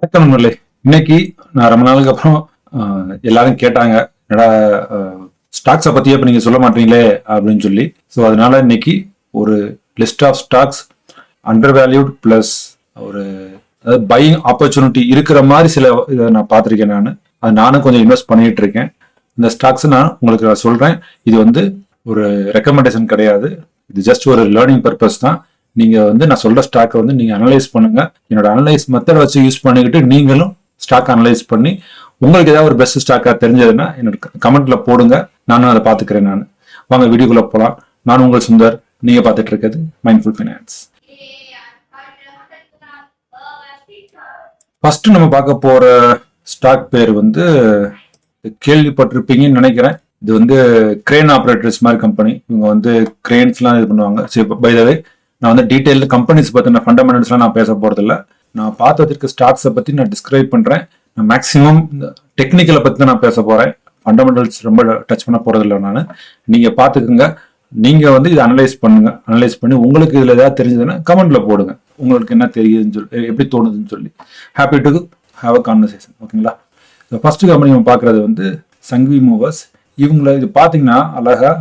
வணக்கம் நண்பர்களே இன்னைக்கு நான் ரொம்ப நாளுக்கு அப்புறம் எல்லாரும் கேட்டாங்க என்னடா ஸ்டாக்ஸை பத்தி இப்ப நீங்க சொல்ல மாட்டீங்களே அப்படின்னு சொல்லி. ஸோ அதனால இன்னைக்கு ஒரு list of stocks under valued plus ஒரு அதாவது பையிங் ஆப்பர்ச்சுனிட்டி இருக்கிற மாதிரி சில இதை நான் பார்த்துருக்கேன் நான். அது நானும் கொஞ்சம் இன்வெஸ்ட் பண்ணிட்டு இருக்கேன் இந்த ஸ்டாக்ஸ் நான் உங்களுக்கு நான் சொல்றேன். இது வந்து ஒரு ரெக்கமெண்டேஷன் கிடையாது. இது ஜஸ்ட் ஒரு லேர்னிங் பர்பஸ் தான். நீங்க வந்து நான் சொல்ற ஸ்டாக்கை வந்து நீங்க அனலைஸ் பண்ணுங்க. என்னோட அனலைஸ் மெத்தட் வச்சு யூஸ் பண்ணிக்கிட்டு நீங்களும் ஸ்டாக் அனலைஸ் பண்ணி உங்களுக்கு ஏதாவது ஒரு பெஸ்ட் ஸ்டாக்காக தெரிஞ்சதுன்னா என்னோட கமெண்ட்ல போடுங்க. நானும் அதை பார்த்துக்கிறேன் நான். வாங்க வீடியோக்குள்ள போகலாம் நான் உங்கள் சுந்தர் நீங்க பார்த்துட்டு இருக்கிறது மைண்ட்ஃபுல் ஃபைனான்ஸ் ஃபர்ஸ்ட் நம்ம பார்க்க போற ஸ்டாக் பேர் வந்து கேள்விப்பட்டிருப்பீங்கன்னு நினைக்கிறேன். இது வந்து கிரேன் ஆப்ரேட்டர்ஸ் மாதிரி கம்பெனி இவங்க வந்து கிரேன்ஸ்லாம் இது பண்ணுவாங்க. சரி பை த வே நான் வந்து டீட்டெயில் கம்பெனிஸ் பற்றின ஃபண்டமெண்டல்ஸ்லாம் நான் பேச போகிறதில்ல நான் பார்த்ததற்கு ஸ்டாக்ஸை பற்றி நான் டிஸ்கிரைப் பண்ணுறேன் நான் மேக்ஸிமம் டெக்னிக்கலை பற்றி தான் நான் பேச போகிறேன் ஃபண்டமெண்டல்ஸ் ரொம்ப டச் பண்ண போகிறதில்ல நான். நீங்கள் பார்த்துக்குங்க. நீங்கள் வந்து இதை அனலைஸ் பண்ணுங்கள் அனலைஸ் பண்ணி உங்களுக்கு இதில் ஏதாவது தெரிஞ்சதுன்னா கமெண்ட்டில் போடுங்க. உங்களுக்கு என்ன தெரியுதுன்னு சொல்லி எப்படி தோணுதுன்னு சொல்லி. Happy to have a conversation ஓகேங்களா? ஃபர்ஸ்ட் கம்பெனி நம்ம பார்க்குறது வந்து சங்வி மூவர்ஸ் இவங்கள இது பார்த்தீங்கன்னா அழகாக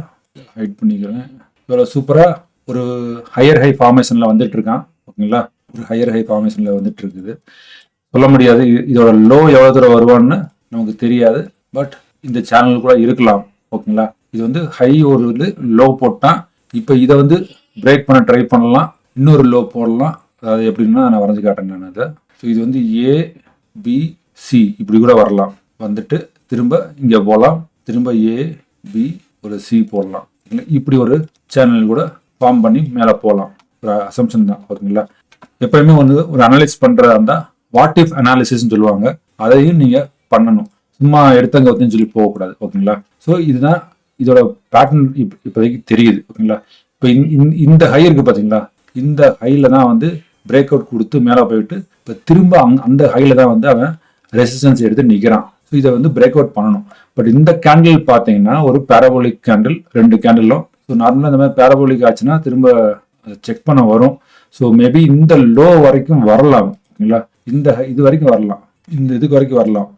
ஹைட் பண்ணிக்கிறேன். இவ்வளோ சூப்பராக ஒரு ஹையர் ஹை ஃபார்மேஷனில் வந்துட்டு இருக்கான் ஓகேங்களா? ஒரு ஹையர் ஹை ஃபார்மேஷனில் வந்துட்டு இருக்குது. சொல்ல முடியாது இது- இதோட லோ எவ்வளோ தூரம் வருவான்னு நமக்கு தெரியாது பட் இந்த சேனல் கூட இருக்கலாம் ஓகேங்களா? இது வந்து ஹை ஒரு இது லோ போட்டான் இப்போ இதை வந்து பிரேக் பண்ண ட்ரை பண்ணலாம் இன்னொரு லோ போடலாம். அதாவது எப்படின்னா நான் வரைஞ்சு காட்டேன் நான் அதை ஸோ இது வந்து ஏ பி சி இப்படி கூட வரலாம். வந்துட்டு திரும்ப இங்கே போகலாம் திரும்ப ஏ பி ஒரு சி போடலாம். இப்படி ஒரு சேனல் கூட ஃபார்ம் பண்ணி மேலே போகலாம். ஒரு அசம்ஷன் தான் ஓகேங்களா எப்பயுமே வந்து ஒரு அனலைஸ் பண்ணுறதா இருந்தால் வாட் இஃப் அனாலிசிஸ்னு சொல்லுவாங்க. அதையும் நீங்கள் பண்ணணும். சும்மா எடுத்தங்க ஒத்துன்னு சொல்லி போகக்கூடாது ஓகேங்களா ஸோ இதுதான் இதோட பேட்டர்ன் இப்போதைக்கு தெரியுது ஓகேங்களா இப்போ இந்த ஹை இருக்கு பார்த்தீங்களா? இந்த ஹையில் தான் வந்து பிரேக் அவுட் கொடுத்து மேலே போயிட்டு இப்போ திரும்ப அங் அந்த ஹையில் தான் வந்து அவன் ரெசிஸ்டன்ஸ் எடுத்து நிற்கிறான் ஸோ இதை வந்து பிரேக் அவுட் பண்ணணும். பட் இந்த கேண்டில் பார்த்தீங்கன்னா ஒரு பேரபோலிக் கேண்டில் ரெண்டு கேண்டிலும் ஸோ நார்மலாக இந்த மாதிரி பேரபோலிக் ஆச்சுன்னா திரும்ப செக் பண்ண வரும். ஸோ மேபி இந்த லோ வரைக்கும் வரலாம் ஓகேங்களா இந்த இது வரைக்கும் வரலாம். இந்த இதுக்கு வரைக்கும் வரலாம்.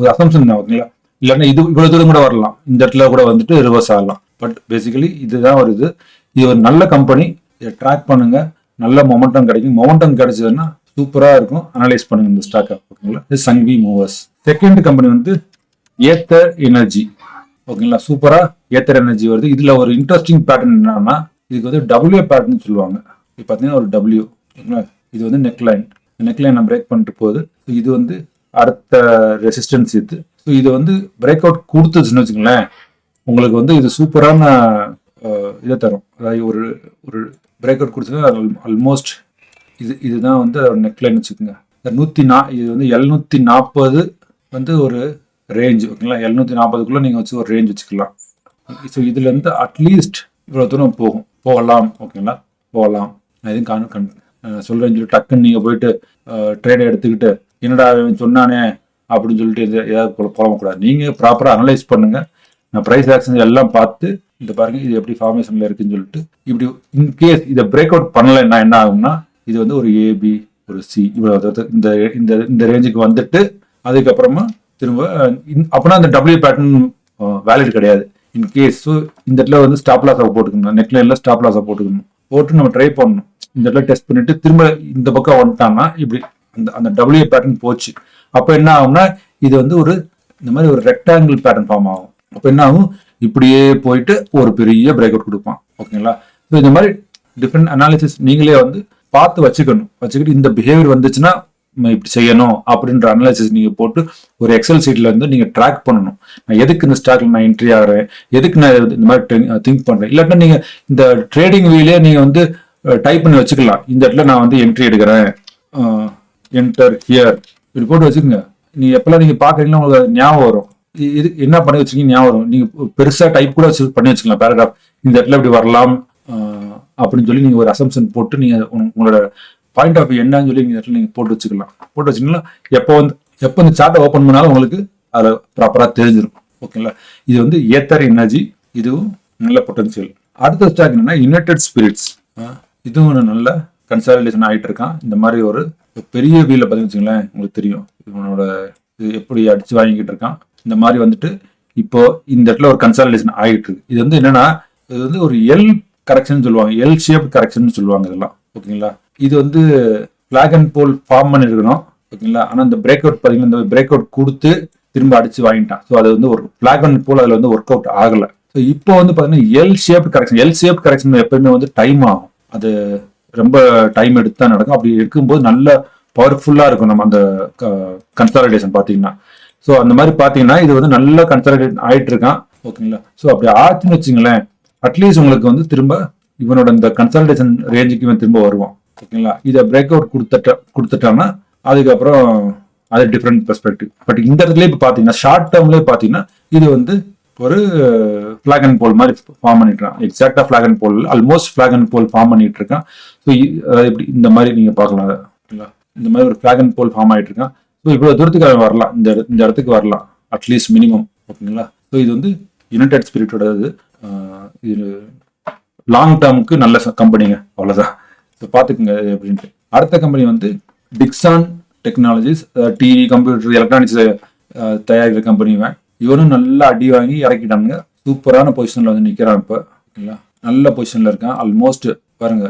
ஒரு அசம்ஷன் தான் ஓகேங்களா இல்லைன்னா இது இவ்வளோ தூரம் கூட வரலாம். இந்த இடத்துல கூட வந்துட்டு ரிவர்ஸ் ஆகலாம். பட் பேசிக்கலி இதுதான் ஒரு இது. இது ஒரு நல்ல கம்பெனி இதை ட்ராக் பண்ணுங்க. நல்ல மொமெண்டம் கிடைக்கும். மொமெண்டம் கிடைச்சதுன்னா சூப்பராக இருக்கும். அனலைஸ் பண்ணுங்க இந்த ஸ்டாக்கை ஓகேங்களா? இது சங்வி மூவர்ஸ் செகண்ட் கம்பெனி வந்து ஏத்தர் எனர்ஜி ஓகேங்களா? சூப்பராக ஏத்தர் எனர்ஜி வருது. இதில் ஒரு இன்ட்ரெஸ்டிங் பேட்டர்ன் என்னன்னா இதுக்கு வந்து டபிள்யூ பேட்டர்ன் சொல்லுவாங்க. இது பார்த்தீங்கன்னா ஒரு டபிள்யூ ஓகேங்களா? இது வந்து நெக்லைன் நெக்லைன் பிரேக் பண்ணிட்டு போகுது. ஸோ இது வந்து அடுத்த ரெசிஸ்டன்ஸ் இது. ஸோ இது வந்து பிரேக் அவுட் கொடுத்துச்சுன்னு வச்சுங்களேன் உங்களுக்கு வந்து இது சூப்பரான இதை தரும். அதாவது ஒரு ஒரு பிரேக் அவுட் கொடுத்தா ஆல்மோஸ்ட் இது இதுதான் வந்து நெக்லைன் வச்சுக்கோங்க. இந்த நூற்றி நா இது வந்து எழுநூற்றி நாற்பது வந்து ஒரு ரேஞ்ச் ஓகேங்களா? எழுநூத்தி நாற்பதுக்குள்ளே நீங்கள் வச்சு ஒரு ரேஞ்ச் வச்சுக்கலாம். ஸோ இதுலேருந்து அட்லீஸ்ட் இவ்வளோ தூரம் போகும். போகலாம் ஓகேங்களா? போகலாம். நான் எதுவும் காண கண் சொல்கிறேன்னு சொல்லி டக்குன்னு நீங்கள் போயிட்டு ட்ரேடை எடுத்துக்கிட்டு என்னடா இவன் சொன்னானே அப்படின்னு சொல்லிட்டு எது- ஏதாவது புலம்பக்கூடாது நீங்கள் ப்ராப்பராக அனலைஸ் பண்ணுங்கள் நான் ப்ரைஸ் ஆக்ஷன் எல்லாம் பார்த்து இந்த பாருங்க இது எப்படி ஃபார்மேஷனில் இருக்குன்னு சொல்லிட்டு இப்படி இன்கேஸ் இதை பிரேக் அவுட் பண்ணலைன்னா என்ன ஆகும்னா இது வந்து ஒரு ஏபி ஒரு சி இவ்வளோ அதாவது இந்த இந்த இந்த ரேஞ்சுக்கு வந்துட்டு அதுக்கப்புறமா திரும்ப அப்போனா அந்த டபிள்யூ பேட்டர்ன் வேலிட் கிடையாது. இன்கேஸ் ஸோ இந்த இடத்துல வந்து ஸ்டாப் லாஸாக போட்டுக்கணும். நெக்லைனில் ஸ்டாப் லாஸாக போட்டுக்கணும். போட்டு நம்ம ட்ரை பண்ணணும். இந்த இடத்துல டெஸ்ட் பண்ணிட்டு திரும்ப இந்த பக்கம் வந்துட்டான்னா இப்படி அந்த அந்த டபிள்யூ பேட்டர்ன் போச்சு. அப்போ என்ன ஆகும்னா இது வந்து ஒரு இந்த மாதிரி ஒரு ரெக்டாங்கிள் பேட்டர்ன் ஃபார்ம் ஆகும். அப்போ என்ன ஆகும்? இப்படியே போயிட்டு ஒரு பெரிய பிரேக் அவுட் கொடுப்பான். ஓகேங்களா? ஸோ இந்த மாதிரி டிஃப்ரெண்ட் அனாலிசிஸ் நீங்களே வந்து பார்த்து வச்சுக்கணும். வச்சுக்கிட்டு இந்த பிஹேவியர் வந்துச்சுன்னா இப்படி செய்யணும் அப்படின்ற அனலைசிஸ் நீங்கள் போட்டு ஒரு எக்ஸல் சீட்டில் வந்து நீங்கள் ட்ராக் பண்ணணும். நான் எதுக்கு இந்த ஸ்டாக்ல நான் என்ட்ரி ஆகிறேன்? எதுக்கு நான் இது- இந்த மாதிரி திங்க் பண்ணுறேன் இல்லாட்டா நீங்கள் இந்த ட்ரேடிங் வீலே நீங்கள் வந்து டைப் பண்ணி வச்சுக்கலாம். இந்த இடத்துல நான் வந்து என்ட்ரி எடுக்கிறேன். என்டர் ஹியர் இப்படி போட்டு வச்சுக்கோங்க. நீங்கள் எப்பெல்லாம் நீங்கள் பார்க்குறீங்களோ உங்களுக்கு ஞாபகம் வரும். இது என்ன பண்ணி வச்சிருக்கீங்க ஞாபகம் வரும். நீங்கள் பெருசாக டைப் கூட வச்சு பண்ணி வச்சுக்கலாம். பேராகிராஃப் இந்த இடத்துல இப்படி வரலாம். அப்படின்னு சொல்லி நீங்கள் ஒரு அசம்ஷன் போட்டு நீங்கள் உங்களோட பாயிண்ட் ஆஃப் என்னன்னு சொல்லி நீங்க இடத்துல நீங்கள் போட்டு வச்சுக்கலாம். போட்டு வச்சிங்கன்னா எப்போ வந்து எப்போ இந்த சார்ட்டை ஓப்பன் பண்ணாலும் உங்களுக்கு அதில் ப்ராப்பராக தெரிஞ்சிடும் ஓகேங்களா இது வந்து ஏத்தர் எனர்ஜி இதுவும் நல்ல பொட்டன்ஷியல் அடுத்த ஸ்டாக் என்னன்னா யுனைடெட் ஸ்பிரிட்ஸ் இதுவும் நல்ல கன்சாலிடேஷன் ஆகிட்டு இருக்கான். இந்த மாதிரி ஒரு பெரிய வீலில் பார்த்தீங்கன்னு வச்சுங்களேன் உங்களுக்கு தெரியும். இவனோட இது எப்படி அடிச்சு வாங்கிக்கிட்டு இருக்கான். இந்த மாதிரி வந்துட்டு இப்போ இந்த இடத்துல ஒரு கன்சாலிடேஷன் ஆகிட்டு இருக்கு. இது வந்து என்னன்னா இது வந்து ஒரு எல் கரெக்ஷன் சொல்லுவாங்க. எல் ஷேப் கரெக்ஷன் சொல்லுவாங்க இதெல்லாம். ஓகேங்களா இது வந்து ஃபிளாக் அண்ட் போல் ஃபார்ம் பண்ணிருக்கணும் ஓகேங்களா? ஆனால் இந்த பிரேக் அவுட் பார்த்தீங்கன்னா இந்த பிரேக் அவுட் கொடுத்து திரும்ப அடிச்சு வாங்கிட்டான். ஸோ அது வந்து ஒரு ஃபிளாக் அண்ட் போல் அதில் வந்து ஒர்க் அவுட் ஆகலை. ஸோ இப்போ வந்து பார்த்தீங்கன்னா L shape correction L shape correction எப்பயுமே வந்து டைம் ஆகும். அது ரொம்ப டைம் எடுத்து தான் நடக்கும். அப்படி இருக்கும்போது நல்ல பவர்ஃபுல்லாக இருக்கும் நம்ம அந்த கன்சாலிடேஷன் பார்த்தீங்கன்னா ஸோ அந்த மாதிரி பார்த்தீங்கன்னா இது வந்து நல்லா கன்சாலிடேட் ஆகிட்டு இருக்கான் ஓகேங்களா? ஸோ அப்படி ஆச்சுன்னு வச்சுங்களேன் அட்லீஸ்ட் உங்களுக்கு வந்து திரும்ப இவனோட இந்த கன்சல்டேஷன் ரேஞ்சுக்கு இவன் திரும்ப வருவான். ஓகேங்களா? இதை பிரேக் அவுட் கொடுத்துட்ட கொடுத்துட்டான்னா அதுக்கப்புறம் அது டிஃப்ரெண்ட் பெர்ஸ்பெக்டிவ் பட் இந்த இடத்துல இப்போ பார்த்தீங்கன்னா ஷார்ட் டேர்ம்லேயே பார்த்தீங்கன்னா இது வந்து ஒரு ஃபிளாக் அண்ட் போல் மாதிரி ஃபார்ம் பண்ணிட்டுறான். எக்ஸாக்டாக flag and pole almost flag and pole form பண்ணிட்டு இருக்கான் ஸோ அதாவது இப்படி இந்த மாதிரி நீங்கள் பார்க்கலாம் ஓகேங்களா? இந்த மாதிரி ஒரு ஃபிளாக் அண்ட் போல் ஃபார்ம் ஆகிட்டு இருக்கான் ஸோ இவ்வளோ தூரத்துக்கு அவன் வரலாம். இந்த இந்த இடத்துக்கு வரலாம். அட்லீஸ்ட் மினிமம் ஓகேங்களா? ஸோ இது வந்து யுனைடெட் ஸ்பிரிட்டோட இது இது லாங் டேர்முக்கு நல்ல கம்பெனிங்க அவ்வளோதான் பார்த்துக்குங்க அப்படின்ட்டு அடுத்த கம்பெனி வந்து Dixon Technologies TV computer electronics தயாரிக்கிற கம்பெனி இவன். இவனும் நல்லா அடி வாங்கி இறக்கிட்டானுங்க. சூப்பரான பொசிஷனில் வந்து நிற்கிறான் இப்போ. ஓகேங்களா? நல்ல பொசிஷனில் இருக்கான். ஆல்மோஸ்ட் பாருங்க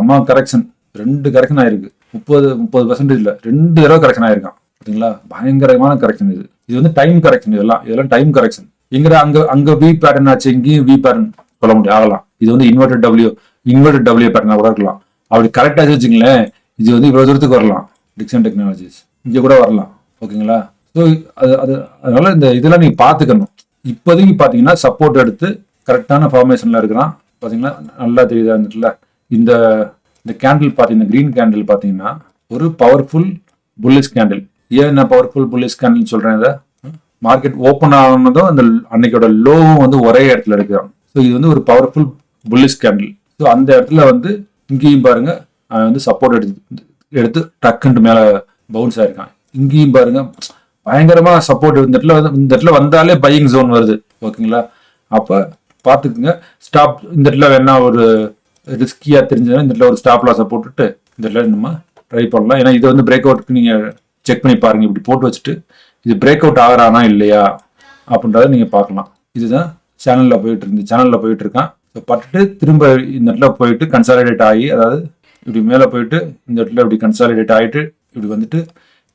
அம்மா கரெக்ஷன் ரெண்டு கரெக்ஷன் ஆயிருக்கு. முப்பது முப்பது பர்சன்டேஜில் ரெண்டு தடவை கரெக்ஷன் ஆயிருக்கான். ஓகேங்களா? பயங்கரமான கரெக்ஷன் இது. இது வந்து டைம் கரெக்ஷன் இதெல்லாம். இதெல்லாம் டைம் கரெக்ஷன் எங்கடா அங்கே அங்கே வி பேட்டர்ன் ஆச்சு இங்கேயும் வி பேட்டர்ன் சொல்ல முடியும். ஆகலாம். இது வந்து இன்வெர்டட் டபிள்யூ இன்வெர்டட் டபிள்யூ பேட்டர்னாக கூட இருக்கலாம். அப்படி கரெக்டாக வச்சுங்களேன் இது வந்து இவ்வளோ தூரத்துக்கு வரலாம் டிக்சன் டெக்னாலஜிஸ் இங்கே கூட வரலாம் ஓகேங்களா ஸோ அது அது அதனால இந்த இதெல்லாம் நீங்கள் பார்த்துக்கணும். இப்போதைக்கு பார்த்தீங்கன்னா சப்போர்ட் எடுத்து கரெக்டான ஃபார்மேஷனில் இருக்கிறான். பார்த்தீங்கன்னா நல்லா தெரியுதா இருந்துட்டுல இந்த இந்த கேண்டில் பார்த்தீங்கன்னா க்ரீன் கேண்டில் பார்த்தீங்கன்னா ஒரு பவர்ஃபுல் புல்லிஷ் கேண்டில் ஏன் நான் பவர்ஃபுல் புல்லிஷ் கேண்டில் சொல்கிறேன் இதை? மார்க்கெட் ஓப்பன் ஆனதும் அந்த அன்னைக்கோட லோவும் வந்து ஒரே இடத்துல இருக்கிறான். ஸோ இது வந்து ஒரு பவர்ஃபுல் புல்லிஷ் கேண்டில் ஸோ அந்த இடத்துல வந்து இங்கேயும் பாருங்க அவன் வந்து சப்போர்ட் எடுத்து எடுத்து டக்குன்ட்டு மேலே பவுன்ஸ் ஆயிருக்கான். இங்கேயும் பாருங்க பயங்கரமாக சப்போர்ட் இந்த இடத்துல வந்து இந்த இடத்துல வந்தாலே பையிங் ஜோன் வருது ஓகேங்களா? அப்போ பார்த்துக்குங்க ஸ்டாப் இந்த இடத்துல வேணா ஒரு ரிஸ்கியாக தெரிஞ்சதுன்னா இந்த இடத்துல ஒரு ஸ்டாப் லாஸை போட்டுட்டு இந்த இடத்துல நம்ம ட்ரை பண்ணலாம். ஏன்னா இது வந்து பிரேக் அவுட்க்கு நீங்கள் செக் பண்ணி பாருங்க இப்படி போட்டு வச்சுட்டு இது பிரேக் அவுட் ஆகிறானா இல்லையா அப்படின்றத நீங்கள் பார்க்கலாம். இதுதான் சேனலில் போயிட்டு இருந்து சேனலில் போயிட்டு இருக்கான். ஸோ பட்டுட்டு திரும்ப இந்த இடத்துல போயிட்டு கன்சாலிடேட் ஆகி அதாவது இப்படி மேலே போயிட்டு இந்த இடத்துல இப்படி கன்சாலிடேட் ஆகிட்டு இப்படி வந்துட்டு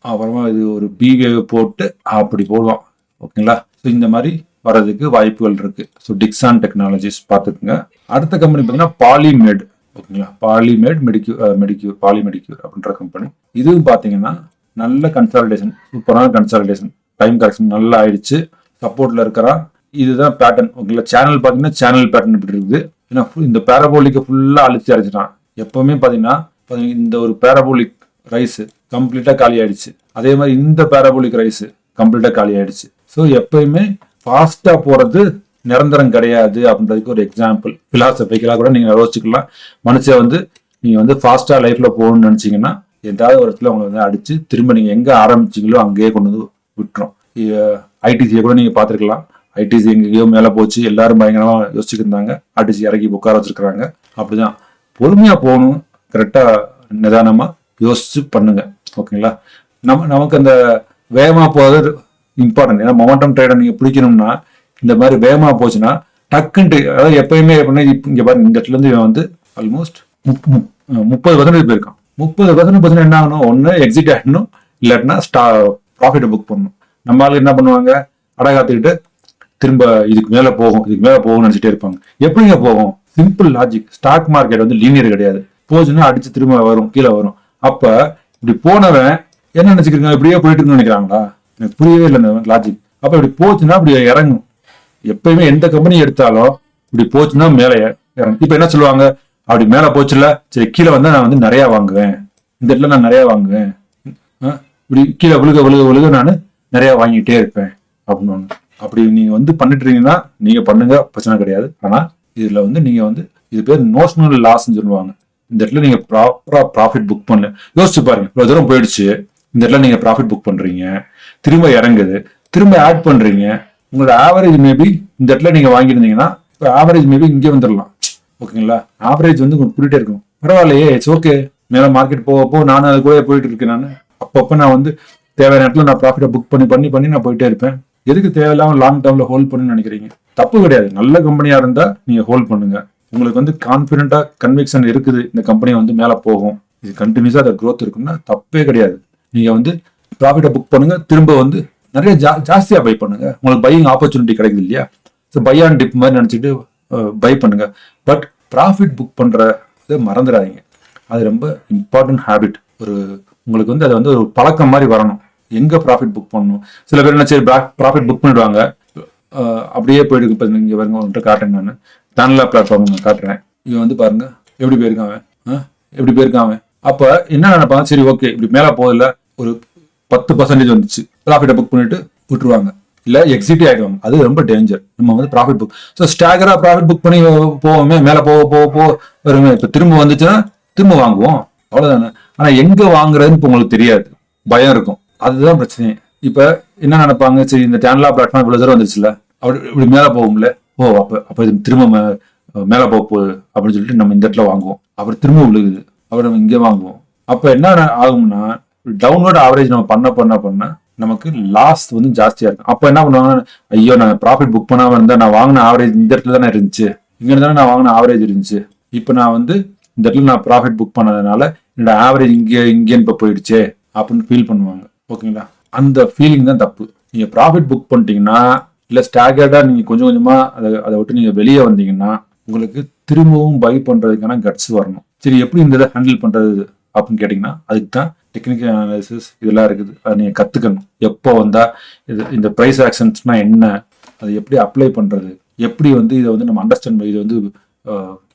அப்புறமா இது ஒரு பி வேவ் போட்டு அப்படி போடுவான். ஓகேங்களா? ஸோ இந்த மாதிரி வர்றதுக்கு வாய்ப்புகள் இருக்கு. ஸோ டிக்ஸான் டெக்னாலஜிஸ் பார்த்துக்குங்க. அடுத்த கம்பெனி பார்த்தீங்கன்னா பாலிமேட் ஓகேங்களா? பாலிமேட் மெடிக்யூ மெடிக்யூர் பாலி மெடிக்யூர் அப்படின்ற கம்பெனி இதுவும் பார்த்தீங்கன்னா நல்ல கன்சாலிடேஷன் சூப்பரான கன்சாலிடேஷன் டைம் கரெக்ஷன் நல்லா ஆயிடுச்சு. சப்போர்ட்டில் இருக்கிறான். இதுதான் பேட்டர்ன் ஓகேங்களா? சேனல் பார்த்தீங்கன்னா சேனல் பேட்டர்ன் இப்படி இருக்குது. ஏன்னா இந்த பேரபோலிக்கை ஃபுல்லாக அழிச்சு அடிச்சிட்டான். எப்பவுமே பார்த்தீங்கன்னா இந்த ஒரு பேரபோலிக் ரைஸு கம்ப்ளீட்டாக காலி ஆயிடுச்சு. அதே மாதிரி இந்த பேரபோலிக் ரைஸு கம்ப்ளீட்டாக காலி ஆயிடுச்சு. ஸோ எப்பயுமே ஃபாஸ்ட்டாக போகிறது நிரந்தரம் கிடையாது அப்படின்றதுக்கு ஒரு எக்ஸாம்பிள் பிலாசபிக்கலாக கூட நீங்கள் யோசிச்சுக்கலாம். மனுஷன் வந்து நீங்கள் வந்து ஃபாஸ்ட்டாக லைஃப்பில் போகணும்னு நினச்சிங்கன்னா ஏதாவது ஒரு இடத்துல உங்களை வந்து அடித்து திரும்ப நீங்கள் எங்கே ஆரம்பிச்சீங்களோ அங்கேயே கொண்டு வந்து விட்டுரும். ஐடிசியை கூட நீங்கள் பார்த்துருக்கலாம். ஐடிசி எங்கேயோ மேலே போச்சு. எல்லாரும் பயங்கரமாக யோசிச்சுட்டு இருந்தாங்க. அடிச்சு இறக்கி உட்கார வச்சிருக்கிறாங்க. அப்படிதான். பொறுமையாக போகணும். கரெக்டாக நிதானமாக யோசிச்சு பண்ணுங்க. ஓகேங்களா? நம்ம நமக்கு அந்த வேகமாக போகிறது இம்பார்ட்டன்ட் ஏன்னா மொமெண்டம் ட்ரேடை நீங்கள் பிடிக்கணும்னா இந்த மாதிரி வேகமாக போச்சுன்னா டக்குன்ட்டு அதாவது எப்பயுமே எப்படின்னா இப்ப பாருங்க இந்த இடத்துலேருந்து இவன் வந்து ஆல்மோஸ்ட் முப்பது பர்சன்டேஜ் போயிருக்கான். முப்பது பர்சன்டேஜ் பர்சன்ட் என்ன ஆகணும்? ஒன்று எக்ஸிட் ஆகணும். இல்லாட்டினா ஸ்டா ப்ராஃபிட்டை புக் பண்ணணும். நம்ம ஆளு என்ன பண்ணுவாங்க? அடை காத்துக்கிட்டு திரும்ப இதுக்கு மேல போகும் இதுக்கு மேல போகும்னு நினைச்சிட்டே இருப்பாங்க. எப்படிங்க போகும்? சிம்பிள் லாஜிக் ஸ்டாக் மார்க்கெட் வந்து லீனியர் கிடையாது. போச்சுன்னா அடிச்சு திரும்ப வரும் கீழே வரும். அப்ப இப்படி போனவன் என்ன நினைச்சுக்கிறீங்க இப்படியே போயிட்டு இருக்குன்னு நினைக்கிறாங்களா? எனக்கு புரியவே இல்லை இந்த லாஜிக் அப்ப இப்படி போச்சுன்னா இப்படி இறங்கும். எப்பயுமே எந்த கம்பெனி எடுத்தாலும் இப்படி போச்சுன்னா மேலே இறங்கும். இப்ப என்ன சொல்லுவாங்க? அப்படி மேல போச்சுல சரி கீழே வந்தா நான் வந்து நிறைய வாங்குவேன். இந்த இடத்துல நான் நிறைய வாங்குவேன். ஆ, இப்படி கீழே விழுக விழுக விழுக நான் நிறைய வாங்கிட்டே இருப்பேன் அப்படின்னு அப்படி நீங்கள் வந்து பண்ணிட்டுறீங்கன்னா நீங்கள் பண்ணுங்க பிரச்சனை கிடையாது. ஆனால் இதில் வந்து நீங்கள் வந்து இது பேர் நோஷனல் லாஸ்ன்னு சொல்லுவாங்க. இந்த இடத்துல நீங்கள் ப்ராப்பராக ப்ராஃபிட் புக் பண்ணு. யோசிச்சு பாருங்க இவ்வளோ தூரம் போயிடுச்சு. இந்த இடத்துல நீங்கள் ப்ராஃபிட் புக் பண்ணுறீங்க திரும்ப இறங்குது. திரும்ப ஆட் பண்ணுறீங்க உங்களோட ஆவரேஜ் மேபி இந்த இடத்துல நீங்கள் வாங்கியிருந்தீங்கன்னா இப்போ ஆவரேஜ் மேபி இங்கே வந்துடலாம். ஓகேங்களா? ஆவரேஜ் வந்து கொஞ்சம் கூட்டிகிட்டே இருக்கும். பரவாயில்லையே இட்ஸ் ஓகே மேலே மார்க்கெட் போக போக நானும் அது கூட போயிட்டு இருக்கேன் நான். அப்பப்போ நான் வந்து தேவையான இடத்துல நான் ப்ராஃபிட்டை புக் பண்ணி பண்ணி பண்ணி நான் போயிட்டே இருப்பேன். எதுக்கு தேவையில்லாம லாங் டேர்ம்ல ஹோல்ட் பண்ணுன்னு நினைக்கிறீங்க? தப்பு கிடையாது. நல்ல கம்பெனியா இருந்தா நீங்க ஹோல்ட் பண்ணுங்க. உங்களுக்கு வந்து கான்பிடண்டா கன்விக்ஷன் இருக்குது. இந்த கம்பெனி வந்து மேல போகும். இது கண்டினியூஸா அதை க்ரோத் இருக்குன்னா தப்பே கிடையாது. நீங்க வந்து ப்ராஃபிட்டை புக் பண்ணுங்க. திரும்ப வந்து நிறைய ஜா ஜாஸ்தியா பை பண்ணுங்க. உங்களுக்கு பையிங் ஆப்பர்ச்சுனிட்டி கிடைக்குது இல்லையா? ஸோ பை ஆன் டிப் மாதிரி நினச்சிட்டு பை பண்ணுங்க. பட் ப்ராஃபிட் புக் பண்ற இதை மறந்துடாதீங்க. அது ரொம்ப இம்பார்ட்டன்ட் ஹேபிட் ஒரு உங்களுக்கு வந்து அது வந்து ஒரு பழக்கம் மாதிரி வரணும். எங்க ப்ராஃபிட் புக் பண்ணணும்? சில பேர் என்ன சரி ப்ராஃபிட் புக் பண்ணிடுவாங்க. அப்படியே போயிட்டு இப்போ இங்க பாருங்க உங்கள்கிட்ட காட்டுறேன் நான். தனலா பிளாட்ஃபார்ம் நான் காட்டுறேன். இவன் வந்து பாருங்க எப்படி போயிருக்கான் அவன்? ஆ? எப்படி போயிருக்கான் அவன்? அப்ப என்ன நினைப்பாங்க சரி ஓகே இப்படி மேல போதில்ல ஒரு பத்து பர்சன்டேஜ் வந்துச்சு. ப்ராஃபிட்டை புக் பண்ணிட்டு விட்டுருவாங்க. இல்ல எக்ஸிட்டே ஆயிடுவாங்க. அது ரொம்ப டேஞ்சர் நம்ம வந்து ப்ராஃபிட் புக் ஸோ ஸ்டாகரா ப்ராஃபிட் புக் பண்ணி போவோமே மேல போக போக போக வருமே. இப்ப திரும்ப வந்துச்சுன்னா திரும்ப வாங்குவோம். அவ்வளவுதானே. ஆனா எங்க வாங்குறதுன்னு இப்ப உங்களுக்கு தெரியாது. பயம் இருக்கும். அதுதான் பிரச்சனை. இப்போ என்ன நினைப்பாங்க? சரி இந்த டேன்லா பிளாட்ஃபார்ம் இவ்வளோ தூரம் வந்துச்சுல அப்படி இப்படி மேலே போகும்ல. ஓ அப்போ அப்போ இது திரும்ப மே- மேல போக போகுது அப்படின்னு சொல்லிட்டு நம்ம இந்த இடத்துல வாங்குவோம். அப்புறம் திரும்ப விழுகுது. அப்புறம் நம்ம இங்கே வாங்குவோம். அப்போ என்ன ஆகும்னா டவுன்லோட் ஆவரேஜ் நம்ம பண்ண பண்ண பண்ண நமக்கு லாஸ் வந்து ஜாஸ்தியாக இருக்கும். அப்போ என்ன பண்ணுவாங்கன்னா ஐயோ நான் ப்ராஃபிட் புக் பண்ணாமல் இருந்தேன் நான் வாங்கின ஆவரேஜ் இந்த இடத்துல தானே இருந்துச்சு. இங்கேருந்து தானே நான் வாங்கின ஆவரேஜ் இருந்துச்சு. இப்போ நான் வந்து இந்த இடத்துல நான் ப்ராஃபிட் புக் பண்ணதுனால என்னோட ஆவரேஜ் இங்கே இங்கேன்னு இப்போ போயிடுச்சே அப்படின்னு ஃபீல் பண்ணுவாங்க. ஓகேங்களா? அந்த ஃபீலிங் தான் தப்பு. நீங்கள் ப்ராஃபிட் புக் பண்ணிட்டீங்கன்னா இல்லை ஸ்டாகர்டாக நீங்கள் கொஞ்சம் கொஞ்சமாக அதை அதை விட்டு நீங்கள் வெளியே வந்தீங்கன்னா உங்களுக்கு திரும்பவும் பை பண்ணுறதுக்கான கட்ஸ் வரணும். சரி எப்படி இந்த இதை ஹேண்டில் பண்ணுறது அப்படின்னு கேட்டிங்கன்னா அதுக்கு தான் டெக்னிக்கல் அனாலிசிஸ் இதெல்லாம் இருக்குது. அதை நீங்கள் கற்றுக்கணும் எப்போ வந்தால் இது இந்த ப்ரைஸ் ஆக்ஷன்ஸ்னால் என்ன அதை எப்படி அப்ளை பண்ணுறது எப்படி வந்து இதை வந்து நம்ம அண்டர்ஸ்டாண்ட் இது வந்து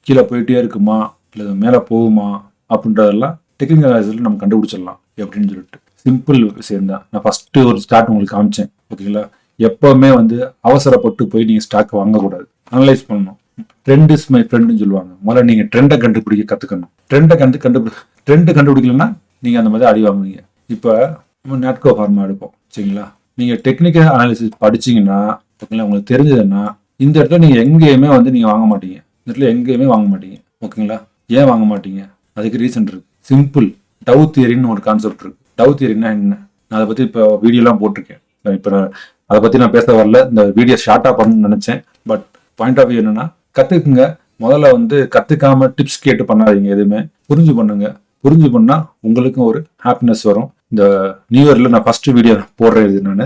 கீழே போயிட்டே இருக்குமா இல்லை மேலே போகுமா அப்படின்றதெல்லாம் டெக்னிக்கல் அனாலிசிஸில் நம்ம கண்டுபிடிச்சிடலாம் எப்படின்னு சொல்லிட்டு. சிம்பிள் விஷயம் தான். நான் ஃபர்ஸ்ட் ஒரு ஸ்டார்ட் உங்களுக்கு காமிச்சேன். ஓகேங்களா எப்பவுமே வந்து அவசரப்பட்டு போய் நீங்கள் ஸ்டாக் வாங்கக்கூடாது. அனலைஸ் பண்ணணும். ட்ரெண்ட் இஸ் மை ஃப்ரெண்டுன்னு சொல்லுவாங்க. முதல்ல நீங்கள் ட்ரெண்டை கண்டுபிடிக்க கற்றுக்கணும் ட்ரெண்டை கண்டு கண்டுபிடி ட்ரெண்டு கண்டுபிடிக்கலன்னா நீங்கள் அந்த மாதிரி அடி வாங்குவீங்க. இப்போ நம்ம நேட்கோ ஃபார்மா எடுப்போம். சரிங்களா? நீங்கள் டெக்னிக்கல் அனாலிசிஸ் படிச்சீங்கன்னா ஓகேங்களா உங்களுக்கு தெரிஞ்சதுன்னா இந்த இடத்துல நீங்கள் எங்கேயுமே வந்து நீங்கள் வாங்க மாட்டீங்க. இந்த இடத்துல எங்கேயுமே வாங்க மாட்டீங்க. ஓகேங்களா ஏன் வாங்க மாட்டீங்க? அதுக்கு ரீசன் இருக்கு. சிம்பிள் டவு தியரின்னு ஒரு கான்செப்ட் இருக்கு. டவு தியரின்னா என்ன நான் அதை பற்றி இப்போ வீடியோலாம் போட்டிருக்கேன். இப்போ நான் அதை பற்றி நான் பேச வரல. இந்த வீடியோ ஷார்ட்டாக பண்ணணும்னு நினச்சேன். பட் பாயிண்ட் ஆஃப் வியூ என்னென்னா கற்றுக்குங்க முதல்ல வந்து கற்றுக்காம டிப்ஸ் கேட்டு பண்ணாதீங்க எதுவுமே. புரிஞ்சு பண்ணுங்க. புரிஞ்சு பண்ணால் உங்களுக்கும் ஒரு ஹாப்பினஸ் வரும். இந்த நியூ இயரில் நான் ஃபஸ்ட்டு வீடியோ போடுறேன் இது நான்.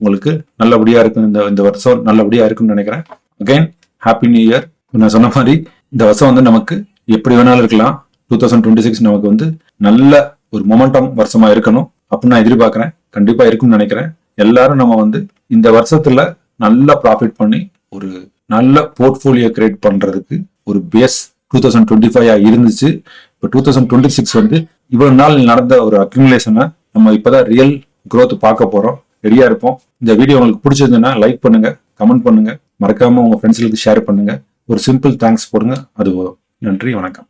உங்களுக்கு நல்லபடியாக இருக்கும் இந்த இந்த வருஷம் நல்லபடியாக இருக்கும்னு நினைக்கிறேன். அகைன் ஹாப்பி நியூ இயர் நான் சொன்ன மாதிரி இந்த வருஷம் வந்து நமக்கு எப்படி வேணாலும் இருக்கலாம். டூ தௌசண்ட் டுவெண்ட்டி சிக்ஸ் நமக்கு வந்து நல்ல ஒரு மொமெண்டம் வருஷமா இருக்கணும். அப்படின்னு நான் எதிர்பார்க்கிறேன். கண்டிப்பா இருக்கும்னு நினைக்கிறேன். எல்லாரும் நம்ம வந்து இந்த வருஷத்துல நல்லா ப்ராஃபிட் பண்ணி ஒரு நல்ல போர்ட்ஃபோலியோ கிரியேட் பண்றதுக்கு ஒரு base two thousand twenty five இருந்துச்சு. இப்போ டூ தௌசண்ட் டுவெண்ட்டி சிக்ஸ் வந்து இவ்வளவு நாள் நடந்த ஒரு அக்யூமுலேஷனை நம்ம இப்போதான் ரியல் க்ரோத் பார்க்க போறோம். ரெடியா இருப்போம். இந்த வீடியோ உங்களுக்கு பிடிச்சிருந்ததுன்னா லைக் பண்ணுங்க கமெண்ட் பண்ணுங்க. மறக்காம உங்க ஃப்ரெண்ட்ஸ்களுக்கு ஷேர் பண்ணுங்க. ஒரு சிம்பிள் தேங்க்ஸ் போடுங்க. அது நன்றி வணக்கம்.